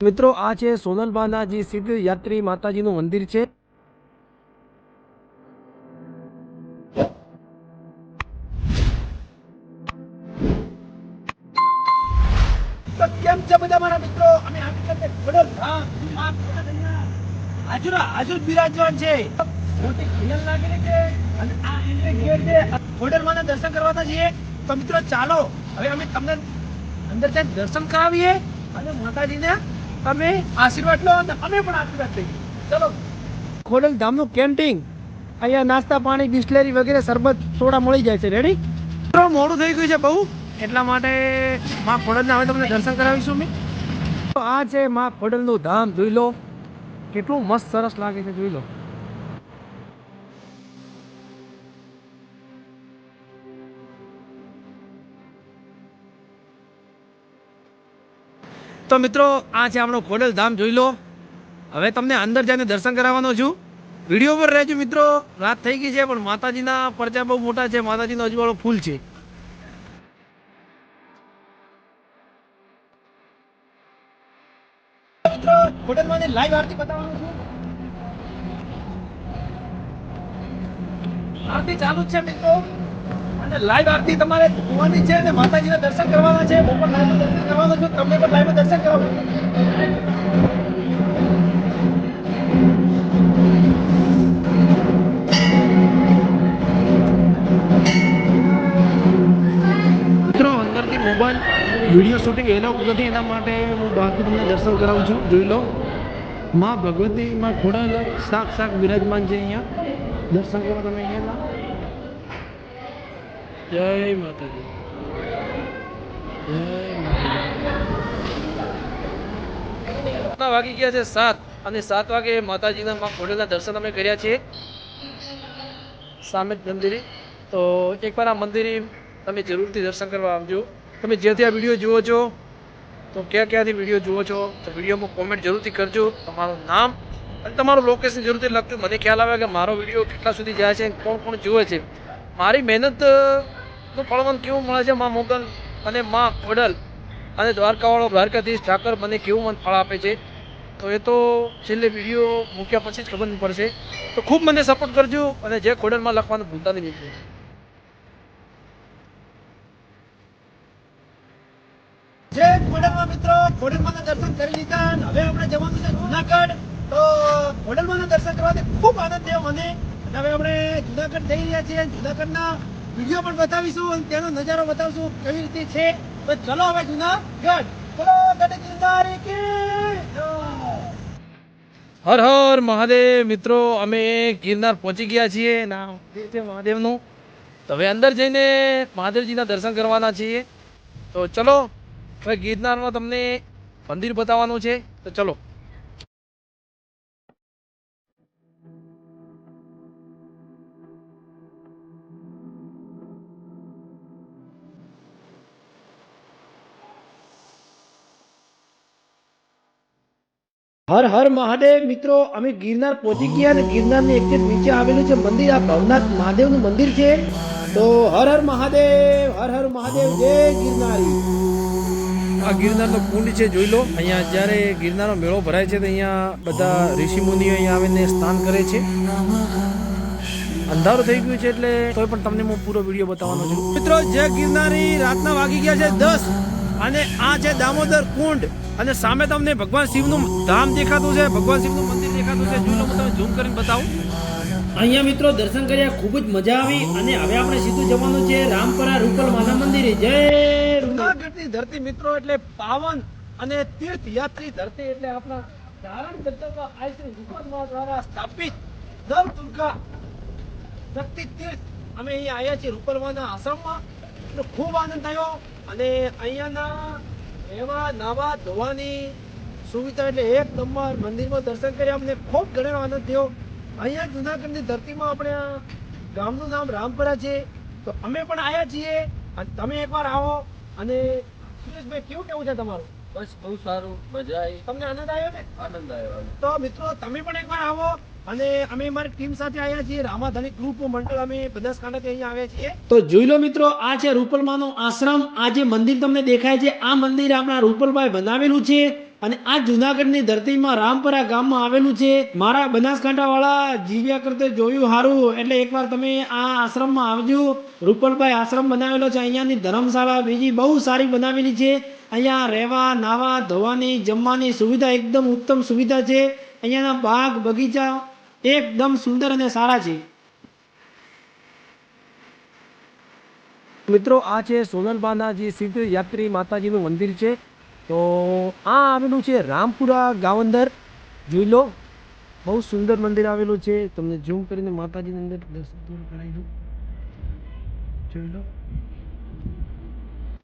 મિત્રો, આ છે સોનલબાનાજી સિદ્ધ યાત્રી માતાજીનું મંદિર છે. કેમ છે બધા મારા મિત્રો? અમે હાજર બિરાજમાન છે. મોટી દર્શન કરવાના છીએ. તો મિત્રો ચાલો હવે અમે તમને અંદર ત્યાં દર્શન કરાવીએ અને માતાજીને તમે આશીર્વાદ લો અને અમે પણ આશીર્વાદ લઈએ. ચલો. ખોડલ ધામનું કેન્ટીન અહીંયા નાસ્તા પાણી બિસ્લેરી વગેરે શરબત સોડા મળી જાય છે. રેડી મિત્રો મોડું થઈ ગયું છે બહુ. એટલા માટે માં ખોડલના હવે તમને દર્શન કરાવીશું અમે. તો આ છે માં ખોડલનું ધામ. જોઈ લો કેટલું મસ્ત સરસ લાગે છે જોઈ લો. તો મિત્રો, આ છે આપણો ખોડલ ધામ, જોઈ લો. હવે તમને અંદર જઈને દર્શન કરાવવાનો છું. વીડિયો પર રહેજો મિત્રો, રાત થઈ ગઈ છે, પણ માતાજીના પરચા બહુ મોટા છે, માતાજીનો અજવાળો ફૂલ છે. લાઈવ આરતી બતાવવાનું છું. આરતી ચાલુ છે મિત્રો. અને લાઈવ આરતી તમારે જોવાની છે અને માતાજીના દર્શન કરવાના છે. લાઈવ દર્શન કરવાનો છું, તમને મોબાઈલ વીડિયો શૂટિંગ એલાઉ નથી, એના માટે હું બહારથી તમને દર્શન કરાવું છું. જોઈ લો. માં ભગવતી માં ખોડા શાક શાક બિરાજમાન છે અહીંયા. દર્શન કરવા તમે અહીંયા જય માતાજી. જય વાગી ગયા છે સાત અને સાત વાગે માતાજીના માં દર્શન અમે કર્યા છે સામે મંદિરે. તો એકવાર આ મંદિરે તમે જરૂરથી દર્શન કરવા આવજો. તમે જ્યાંથી આ વીડિયો જુઓ છો, તો ક્યાં ક્યાંથી વીડિયો જુઓ છો, તો વિડીયોમાં કોમેન્ટ જરૂરથી કરજો. તમારું નામ અને તમારું લોકેશન જરૂરથી લખજો. મને ખ્યાલ આવે કે મારો વીડિયો કેટલા સુધી જાય છે કોણ કોણ જુએ છે. મારી મહેનત નું ફળવન કેવું મળે છે? માં મોગલ અને માં ખોડલ અને દ્વારકાવાળો દ્વારકાધીશ ઠાકર મને કેવું મન ફળ આપે છે? તો એ તો છેલ્લે વીડિયો મૂક્યા પછી જ ખબર પડશે. તો ખૂબ મને સપોર્ટ કરજો અને જે ખોડલમાં લખવાનું ભૂલતા નહીં મિત્રો. ખોડલમાં દર્શન કરી આપણે જવાનું છે જુનાગઢ. તો ખોડલમાંના દર્શન કરવાથી ખૂબ આનંદ મને. હવે આપણે જુનાગઢ જઈ રહ્યા છીએ. જુનાગઢના વીડિયો પણ બતાવીશું તેનો નજારો બતાવશું કેવી રીતે છે. તો ચલો હવે જુનાગઢ. ચલો હર હર મહાદેવ મિત્રો, અમે ગિરનાર પહોંચી ગયા છીએ. ના મહાદેવનું. તો હવે અંદર જઈને મહાદેવજીના દર્શન કરવાના છીએ. તો ચલો, હવે ગિરનારમાં તમને મંદિર બતાવવાનું છે. તો ચલો. હર હર મહાદેવ મિત્રો, અમે ગિરનાર પહોંચી ગયા અને ગિરનારની એક નીચે આવેલું છે મંદિર, આ ભવનાથ મહાદેવનું મંદિર છે. તો હર હર મહાદેવ, હર હર મહાદેવ, જય ગિરનારી. આ ગિરનારનો કુંડ છે, જોઈ લો. અહીંયા જ્યારે ગિરનારનો મેળો ભરાય છે, તો અહીંયા બધા ઋષિ મુનિઓ અહીંયા આવીને સ્નાન કરે છે. અંધારું થઈ ગયું છે એટલે તોય પણ તમને હું પૂરો વીડિયો બતાવવાનો છું. મિત્રો, જય ગિરનારી. રાતના વાગી ગયા છે દસ. અને આ છે દામોદર કુંડ. અને સામે તમને ભગવાન શિવનું ધામ દેખાતું છે, ભગવાન શિવનું મંદિર દેખાતું છે. જોઈ લો હું ઝૂમ કરીને બતાવું. અહીંયા મિત્રો દર્શન કર્યા, ખૂબ જ મજા આવી અને હવે આપણે સીધું જવાનું છે રામપરા રૂપલ માના મંદિરે. જય જુનાગઢની ધરતી મિત્રો એટલે પાવન અને તીર્થયાત્રી ધરતી એટલે આપણા ધારણ જગતમાં આ શ્રી રૂપલમાં દ્વારા સ્થાપિત નવ દુર્ગા શક્તિ તીર્થ. અમે અહીંયા આવ્યા છીએ રૂપલમાના આશ્રમમાં. એટલે ખૂબ આનંદ થયો અને અહીંયાના એવા નાવા ધોવાની સુવિધા એટલે એક નંબર મંદિરમાં દર્શન કર્યા અમને ખૂબ ઘણો આનંદ થયો. અહીંયા જુનાગઢની ધરતીમાં આપણે ગામનું નામ રામપરા છે. તો અમે પણ આવ્યા છીએ અને તમે એકવાર આવો અને સુરેશભાઈ કેવું કેવું છે તમારું? બસ બહુ સારું મજા આવી. તમને આનંદ આવ્યો ને? આનંદ આવ્યો. તો મિત્રો તમે પણ એકવાર આવો. અને અમે અમારી ટીમ સાથે આવ્યા છીએ રામાધનિક ગ્રુપ મંડળ. અમે બનાસકાંઠાથી અહીંયા આવ્યા છીએ. તો જોઈ લો મિત્રો, આ છે રૂપલમાનો આશ્રમ. આ જે મંદિર તમને દેખાય છે, આ મંદિર આપણા રૂપલભાઈ બનાવેલું છે અને આ જુનાગઢની ધરતીમાં રામપરા ગામમાં આવેલું છે. મારા બનાસકાંઠા વાળા જીવ્યા કરતે જોયું સારું એટલે એકવાર તમે આ આશ્રમમાં આવજો. રૂપલભાઈ આશ્રમ બનાવેલો છે, અહીંયાની ધર્મશાળા બીજી બહુ સારી બનાવેલી છે. અહીંયા રહેવા, નાવા, ધોવાની, જમવાની સુવિધા એકદમ ઉત્તમ સુવિધા છે. અહીંયાના બાગ બગીચા એકદમ સુંદર અને સારા છે. મિત્રો આ છે સોનલબાના જે સિદ્ધ યાત્રી માતાજીનું મંદિર છે. તો આ આવેલું છે રામપુરા ગાવંદર. જોઈ લો બહુ સુંદર મંદિર આવેલું છે. તમને ઝૂમ કરીને માતાજીની અંદર દર્શન કરાવી દઉં. જોઈ લો.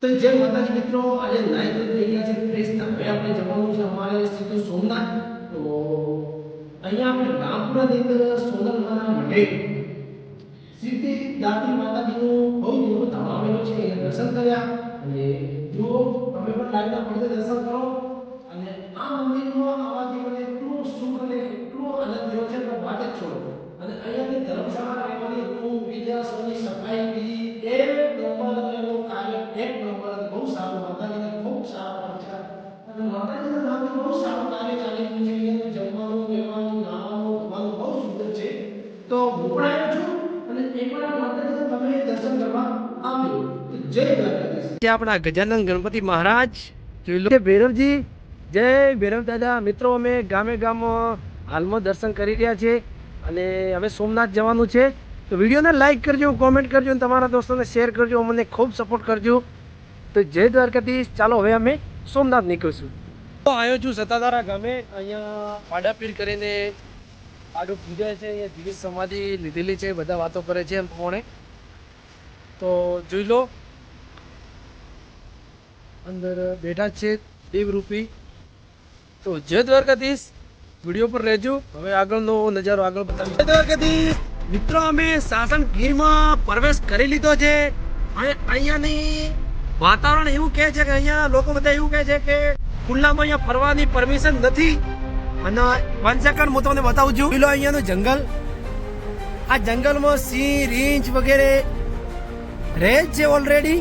તો જય માતાજી મિત્રો આજે નાઈટ થઈ ગયા છે. ફ્રેશ આપણે જવાનું છે અમારે સીધું સોમનાથ. તો અહીંયા આપણે રામપુરાની અંદર સોનલમાના મઢે સીધી દાદી માતાજીનું બહુ મોટું ધામ છે એ દર્શન કર્યા અને જો તમે પણ લાગતા પડતે દર્શન કરો. અને આ મંદિરમાં આવવાથી મને એટલું સુખ અને એટલો આનંદ થયો છે કે વાત જ છોડો. અને અહીંયાની ધર્મશાળા રહેવાની રૂમ વિદ્યાસોની સફાઈ બી એક નંબર એનું કાર્ય એક નંબર બહુ સારું. માતાજીને ખૂબ સારા પ્રચાર અને માતાજીના નામથી બહુ સારું કાર્ય ચાલી રહ્યું છે. તો હું પણ આવ્યો છું અને એકવાર માતાજી તમે દર્શન કરવા આવજો તો જય દ્વારકાધીશ. આપણા ગજાનંદ ગણપતિ મહારાજ, જોઈ લો. ભૈરવજી, જય ભૈરવ દાદા. મિત્રો, અમે ગામે ગામ હાલમાં દર્શન કરી રહ્યા છે અને હવે સોમનાથ જવાનું છે. તો વિડીયોને લાઈક કરજો, કોમેન્ટ કરજો અને તમારા દોસ્તોને શેર કરજો. અમને ખૂબ સપોર્ટ કરજો. તો જય દ્વારકાધીશ. ચાલો, હવે અમે સોમનાથ નીકળીશું. તો આવ્યો છું સતાધારા ગામે. અહીંયા પાડાપીર કરીને આગળ પૂજા છે એ જીવિત સમાધિ લીધેલી છે, બધા વાતો કરે છે એમ પ્રમાણે તો જોઈ લો. અંદર બેઠા છે દેવરૂપી. તો જય દ્વારકાધીશ. વીડિયો પર રહેજો. હવે આગળનો નજારો આગળ બતાવી જય દ્વારકાધીશ. મિત્રો, અમે સાસણ ગીરમાં પ્રવેશ કરી લીધો છે. અહીંયાની વાતાવરણ એવું કહે છે કે અહીંયા લોકો બધા એવું કહે છે કે ખુલ્લામાં અહીંયા ફરવાની પરમિશન નથી. અને વન સેકન્ડ હું તમને બતાવું છું. પેલો અહીંયાનું જંગલ. આ જંગલમાં સિંહ, રીંછ વગેરે રહે છે ઓલરેડી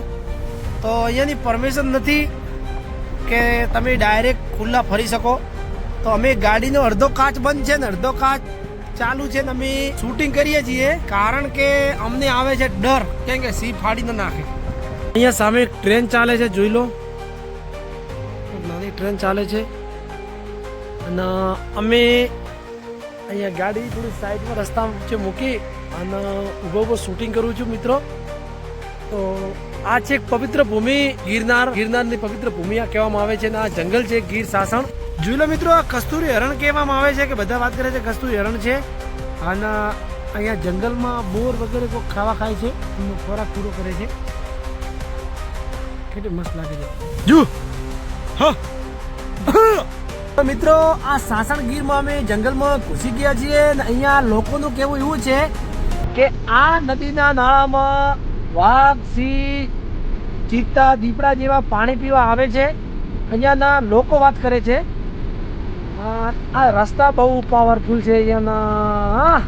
તો અહીંયાની પરમિશન નથી કે તમે ડાયરેક્ટ ખુલ્લા ફરી શકો. તો અમે ગાડીનો અડધો કાચ બંધ છે ને, અડધો કાચ ચાલુ છે ને અમે શૂટિંગ કરીએ છીએ. કારણ કે અમને આવે છે ડર. કેમ કે સી ફાડી ન નાખે. અહીંયા સામે એક ટ્રેન ચાલે છે, જોઈ લો. નાની ટ્રેન ચાલે છે. અને અમે અહીંયા ગાડી થોડી સાઈડમાં રસ્તા વચ્ચે મૂકી અને ઊભો ઊભો શૂટિંગ કરું છું મિત્રો. તો આ છે એક પવિત્ર ભૂમિ ગિરનાર. ગિરનારની પવિત્ર ભૂમિ કહેવામાં આવે છે અને આ જંગલ છે ગીર સાસણ. જોઈ લો મિત્રો, આ કસ્તુરી હરણ કહેવામાં આવે છે કે બધા વાત કરે છે કસ્તુરી હરણ છે. અને અહીંયા જંગલમાં બોર વગેરે કોઈ ખાવા ખાય છે એમનો ખોરાક પૂરો કરે છે. કેટલી મસ્ત લાગે છે. જુ હા. મિત્રો, આ સાસણ ગીરમાં અમે જંગલમાં ઘૂસી ગયા છીએ અને અહીંયા લોકોનું કેવું એવું છે કે આ નદીના નાળામાં વાઘ, સિંહ, ચિત્તા, દીપડા જેવા પાણી પીવા આવે છે. અહીંયાના લોકો વાત કરે છે. આ રસ્તા બહુ પાવરફુલ છે અહીંયાના.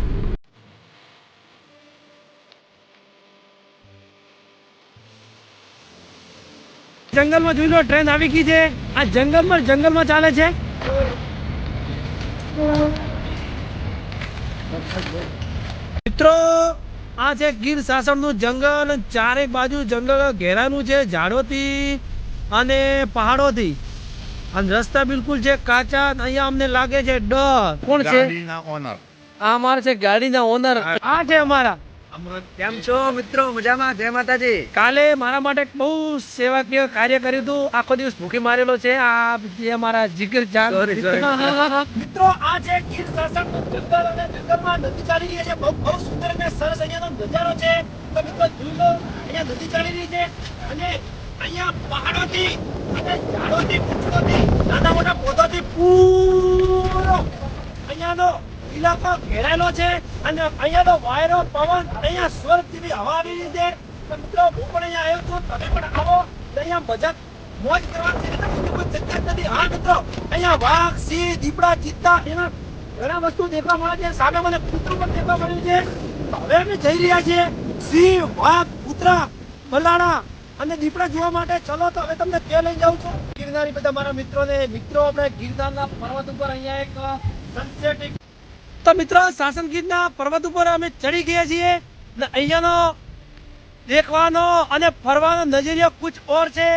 જંગલમાં જોઈ લો ટ્રેન આવી ગઈ છે. આ જંગલમાં જંગલમાં ચાલે છે. મિત્રો આ છે ગીર સાસણનું જંગલ ચારે બાજુ જંગલ ઘેરાનું છે ઝાડોથી અને પહાડોથી. અને રસ્તા બિલકુલ છે કાચા અહીંયા અમને લાગે છે ડર. કોણ છે? આ અમારે છે ગાડીના ઓનર. આ છે અમારા. કેમ છો મિત્રો? મજામાં? જય માતાજી. કાલે મારા માટે બહુ સેવાકીય કાર્ય કર્યું હતું. આખો દિવસ ભૂખી મારેલો છે. આ જે અમારા જીગર જાન. મિત્રો આ છે ગીર જંગલ અને જંગલમાં નદી ચાલી રહી છે. બહુ બહુ સુંદર અને સરસ અહીંયાનો નજારો છે. તો મિત્રો જોઈ લો અહીંયા નદી ચાલી રહી છે. અને અહીંયા પહાડોથી અને ઝાડોથી વૃક્ષોથી નાના મોટા પોતોથી પૂરો અહીંયાનો ઇલાકો ઘેરાયેલો છે અને અહીંયાનો વાયરો, પવન અહીંયા સ્વર્ગ જેવી હવા આવી રહી છે. મિત્રો, હું પણ અહીંયા આવ્યો છું. તમે પણ આવો. તો અહીંયા મજા મોજ કરવાની છે. કોઈ ચર્ચા નથી. હા, મિત્રો, અહીંયા વાઘ, સિંહ, દીપડા, ચિત્તા એના ઘણા વસ્તુ દેખવા મળે છે. સામે મને કૂતરું પણ દેખવા મળ્યું છે. હવે અમે જઈ રહ્યા છીએ સિંહ, વાઘ, કૂતરા, મલાણા અને દીપડા જોવા માટે. ચલો, તો હવે તમને ત્યાં લઈ જાઉં છું. ગિરનારી બધા મારા મિત્રોને, મિત્રો, આપણે ગિરનારના પર્વત ઉપર અહીંયા એક સનસેટ તો મિત્રો, સાસણ ગીરના પર્વત ઉપર અમે ચડી ગયા છીએ અહીંયાનો દેખવાનો અને ફરવાનો નજરિયો કુછ ઓર છે.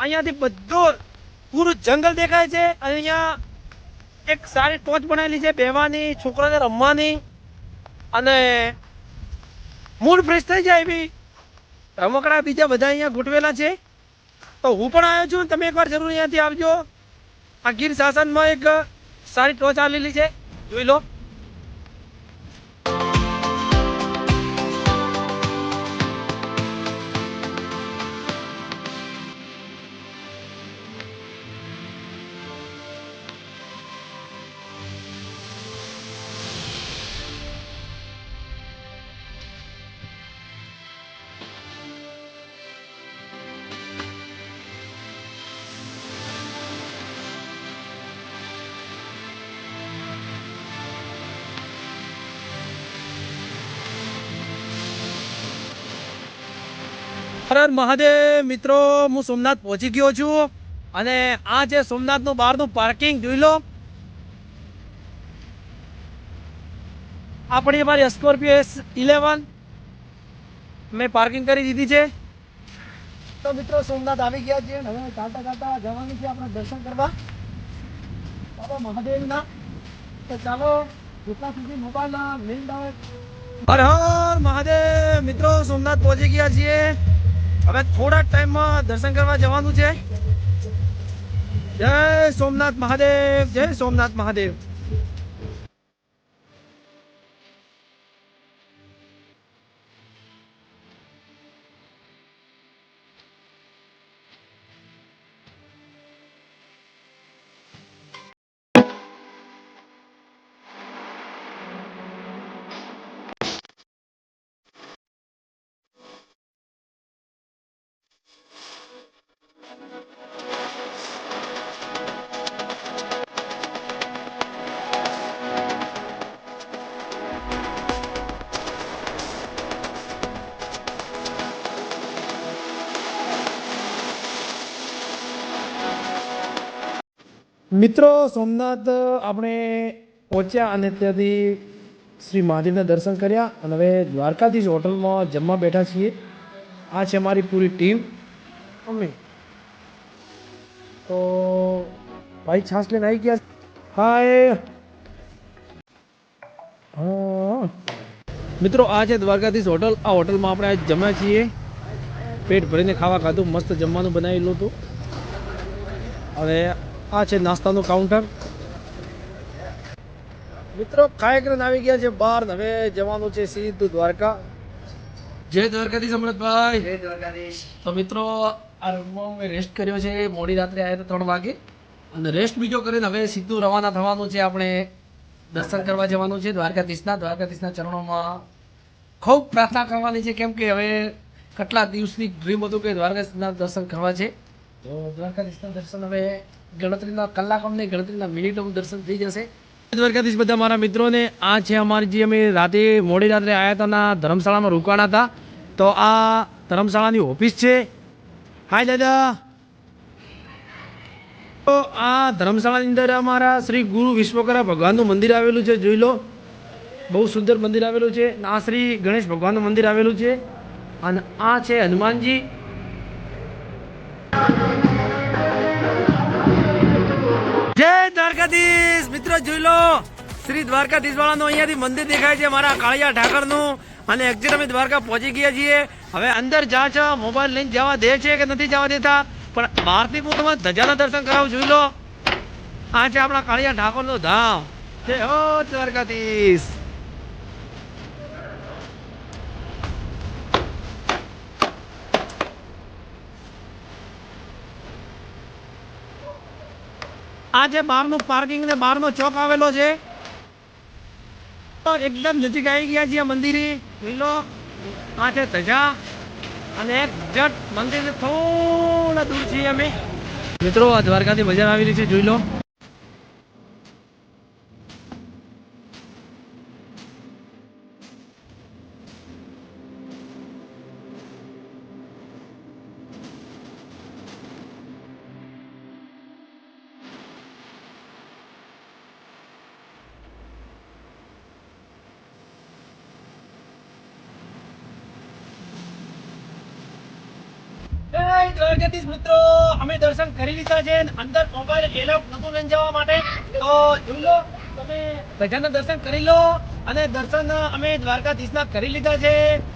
અહીંયાથી બધું પૂરું જંગલ દેખાય છે. અહીંયા એક સારી ટોચ બનાવેલી છે બેવાની છોકરાને રમવાની અને મૂડ ફ્રેશ થઈ જાય એવી રમકડા બીજા બધા અહીંયા ગોઠવેલા છે. તો હું પણ આવ્યો છું. તમે એકવાર જરૂર અહીંયાથી આવજો. આ ગીર શાસનમાં એક સારી ટોચ આવેલી છે. જોઈ લો. હર હર મહાદેવ, મિત્રો, હું સોમનાથ પહોંચી ગયો છું અને આ જે સોમનાથનું બહારનું પાર્કિંગ જોઈ લો. આપણી અમારી સ્કોર્પિયો એસ ઇલેવન મેં પાર્કિંગ કરી દીધી છે. તો મિત્રો, સોમનાથ આવી ગયા છે હવે ચાલતા ચાલતા જવાનું છે આપણે દર્શન કરવા. બાબા મહાદેવના. તો ચાલો, જેટલા સુધી મોબાઈલ મિલ હર હર મહાદેવ, મિત્રો, સોમનાથ પહોંચી ગયા છીએ. હવે થોડા ટાઈમમાં દર્શન કરવા જવાનું છે. જય સોમનાથ મહાદેવ જય સોમનાથ મહાદેવ. મિત્રો, સોમનાથ, આપણે પહોંચ્યા અને ત્યાંથી શ્રી મહાદેવના દર્શન કર્યા અને હવે દ્વારકાધીશ હોટલમાં જમવા બેઠા છીએ. આ છે અમારી પૂરી ટીમ. અમે. તો ભાઈ છાસ લઈને આવી ગયા હાય. હા. મિત્રો, આ છે દ્વારકાધીશ હોટલ. આ હોટલમાં આપણે આજ જમ્યા છીએ. પેટ ભરીને ખાવા ખાધું, મસ્ત જમવાનું બનાવેલું હતું. હવે આ છે નાસ્તાનું કાઉન્ટર મિત્રો કાર્યક્રમ આવી ગયા છે બહાર. ને હવે જવાનું છે સીધું દ્વારકા. જય દ્વારકાધીશ અમૃતભાઈ. જય દ્વારકાધીશ. તો મિત્રો આ રૂમમાં મેં રેસ્ટ કર્યો છે. મોડી રાત્રે આવ્યા હતા ત્રણ વાગે. અને રેસ્ટ બીજો કરીને હવે સીધું રવાના થવાનું છે. આપણે દર્શન કરવા જવાનું છે દ્વારકાધીશના. દ્વારકાધીશના ચરણોમાં ખૂબ પ્રાર્થના કરવાની છે. કેમ કે હવે કેટલા દિવસની ડ્રીમ હતું કે દ્વારકાધીશના દર્શન કરવા છે. તો દ્વારકાધીશના દર્શન હવે ગણતરીના કલાકોની ગણતરીના મિનિટોમાં દર્શન થઈ જશે. દ્વારકાધીશ, બધા મારા મિત્રોને, આ છે અમારી જે અમે રાતે, મોડી રાત્રે આવ્યા હતા ધર્મશાળામાં રોકાણા હતા. તો આ ધર્મશાળાની ઓફિસ છે. હાય દાદા. તો આ ધર્મશાળાની અંદર અમારા શ્રી ગુરુ વિશ્વકરા ભગવાનનું મંદિર આવેલું છે, જોઈ લો. બહુ સુંદર મંદિર આવેલું છે. આ શ્રી ગણેશ ભગવાનનું મંદિર આવેલું છે. અને આ છે હનુમાનજી. દ્વારકાધીશ. મિત્રો, જોઈ લો. શ્રી દ્વારકાધીશ વાળાનું અહીંયાથી મંદિર દેખાય છે મારા કાળિયા ઠાકરનું. અને એક્ઝેક્ટ અમે દ્વારકા પહોંચી ગયા છીએ. હવે અંદર જા છો મોબાઈલ લઈને જવા દે છે કે નથી જવા દેતા? પણ બહારથી તમને ધજાના દર્શન કરાવ, જોઈ લો. આ છે આપણા કાળિયા ઠાકોરનું ધામ. જય હો દ્વારકાધીશ. આ જે બહારનું પાર્કિંગ ને બહારનો ચોક આવેલો છે. એકદમ નજીક આવી ગયા છીએ મંદિરે. જોઈ લો, આ છે ધજા અને જટ મંદિર. થોડા દૂર છીએ અમે. મિત્રો દ્વારકાથી બજાર આવેલી છે, જોઈ લો. દ્વારકાધીશ મિત્રો. અમે દર્શન કરી લીધા છે અંદર મોબાઈલ એલાઉડ નતું લઈને માટે. તો જોઈ લો, તમે બધાના દર્શન કરી લો અને દર્શન અમે દ્વારકાધીશના કરી લીધા છે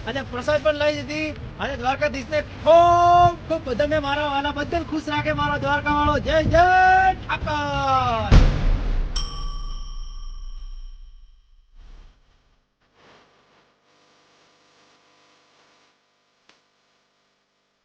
અને પ્રસાદ પણ લઈ લીધી. અને દ્વારકાધીશને ખૂબ ખૂબ બધાને મારા વાલા બદલ ખુશ રાખે મારો દ્વારકા વાળો જય જય ઠાકર.